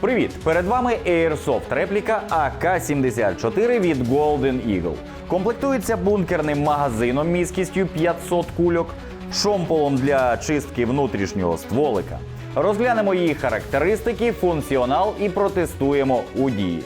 Привіт! Перед вами Airsoft репліка АК-74 від Golden Eagle. Комплектується бункерним магазином міськістю 500 кульок, шомполом для чистки внутрішнього стволика. Розглянемо її характеристики, функціонал і протестуємо у дії.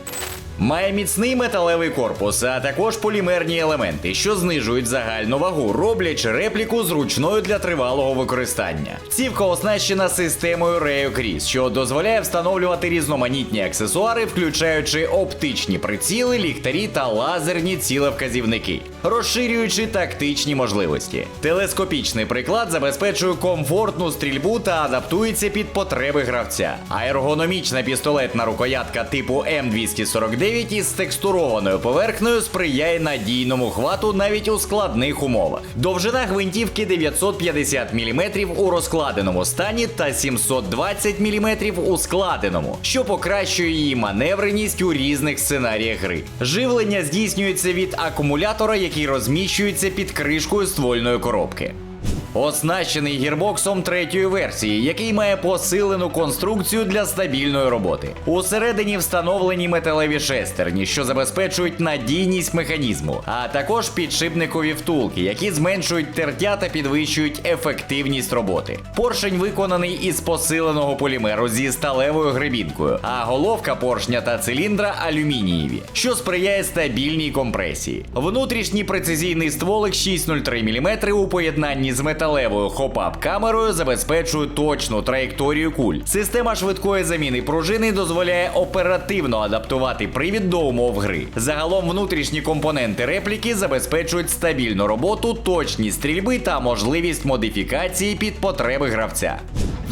Має міцний металевий корпус, а також полімерні елементи, що знижують загальну вагу, роблячи репліку зручною для тривалого використання. Цівка оснащена системою Rayo Crease, що дозволяє встановлювати різноманітні аксесуари, включаючи оптичні приціли, ліхтарі та лазерні цілевказівники, розширюючи тактичні можливості. Телескопічний приклад забезпечує комфортну стрільбу та адаптується під потреби гравця. А ергономічна пістолетна рукоятка типу М249 із текстурованою поверхнею сприяє надійному хвату навіть у складних умовах. Довжина гвинтівки 950 мм у розкладеному стані та 720 мм у складеному, що покращує її маневреність у різних сценаріях гри. Живлення здійснюється від акумулятора, який розміщується під кришкою ствольної коробки. Оснащений гірбоксом третьої версії, який має посилену конструкцію для стабільної роботи. Усередині встановлені металеві шестерні, що забезпечують надійність механізму, а також підшипникові втулки, які зменшують тертя та підвищують ефективність роботи. Поршень виконаний із посиленого полімеру зі сталевою гребінкою, а головка поршня та циліндра алюмінієві, що сприяє стабільній компресії. Внутрішній прецизійний стволик 603 мм у поєднанні з металевою хопап камерою забезпечує точну траєкторію куль. Система швидкої заміни пружини дозволяє оперативно адаптувати привід до умов гри. Загалом внутрішні компоненти репліки забезпечують стабільну роботу, точність стрільби та можливість модифікації під потреби гравця.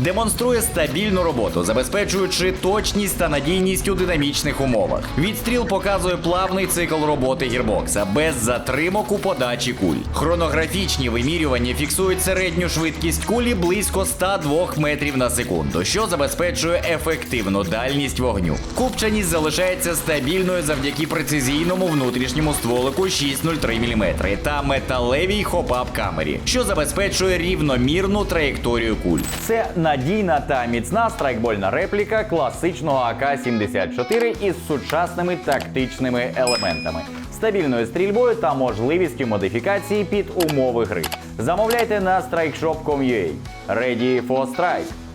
Демонструє стабільну роботу, забезпечуючи точність та надійність у динамічних умовах. Відстріл показує плавний цикл роботи гірбокса без затримок у подачі куль. Хронографічні вимірювання фіксують середню швидкість кулі близько 102 метрів на секунду, що забезпечує ефективну дальність вогню. Купчаність залишається стабільною завдяки прецизійному внутрішньому стволику 603 мм та металевій хопап камері, що забезпечує рівномірну траєкторію куль. Це надійна та міцна страйкбольна репліка класичного АК-74 із сучасними тактичними елементами, стабільною стрільбою та можливістю модифікації під умови гри. Замовляйте на strikeshop.com.ua. Ready for strike!